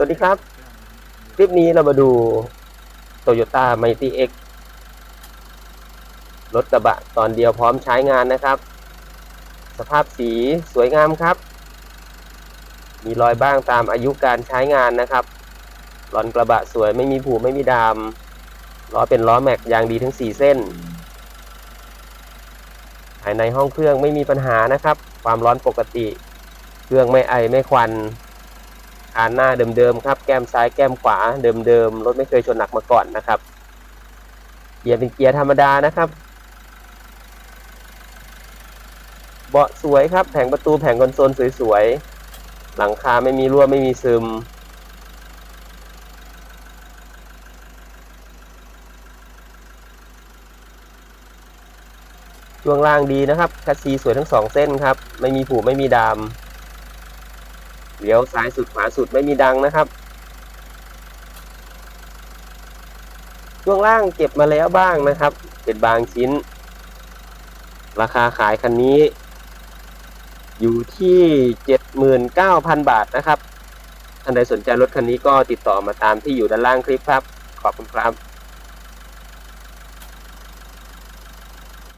สวัสดีครับ คลิปนี้เรามาดู Toyota Mighty X รถกระบะตอนเดียวพร้อมใช้งานนะครับ สภาพสีสวยงามครับ มีรอยบ้างตามอายุการใช้งานนะครับหลอนกระบะสวยไม่มีผูไม่มีดามล้อเป็นล้อแม็กยางดีทั้ง 4 เส้น ภายในห้องเครื่องไม่มีปัญหานะครับ ความร้อนปกติ เครื่องไม่ไอไม่ควันานหน้าเดิมๆครับ แก้มซ้ายแก้มขวาเดิมๆรถไม่เคยชนหนักมาก่อนนะครับ เกียร์เป็นเกียร์ธรรมดานะครับเบาะสวยครับ แผงประตูแผงคอนโซลสวยๆ หลังคาไม่มีรั่วไม่มีซึม ช่วงล่างดีนะครับคัสซีสวยทั้งสองเส้นครับ ไม่มีผูไม่มีดาม เลี้ยวซ้ายสุดขวาสุดไม่มีดังนะครับ ช่วงล่างเก็บมาแล้วบ้างนะครับ เป็นบางชิ้น ราคาขายคันนี้ อยู่ที่ 79,000 บาทนะครับท่านใดสนใจรถคันนี้ก็ติดต่อมาตามที่อยู่ด้านล่างคลิปครับ ขอบคุณครับ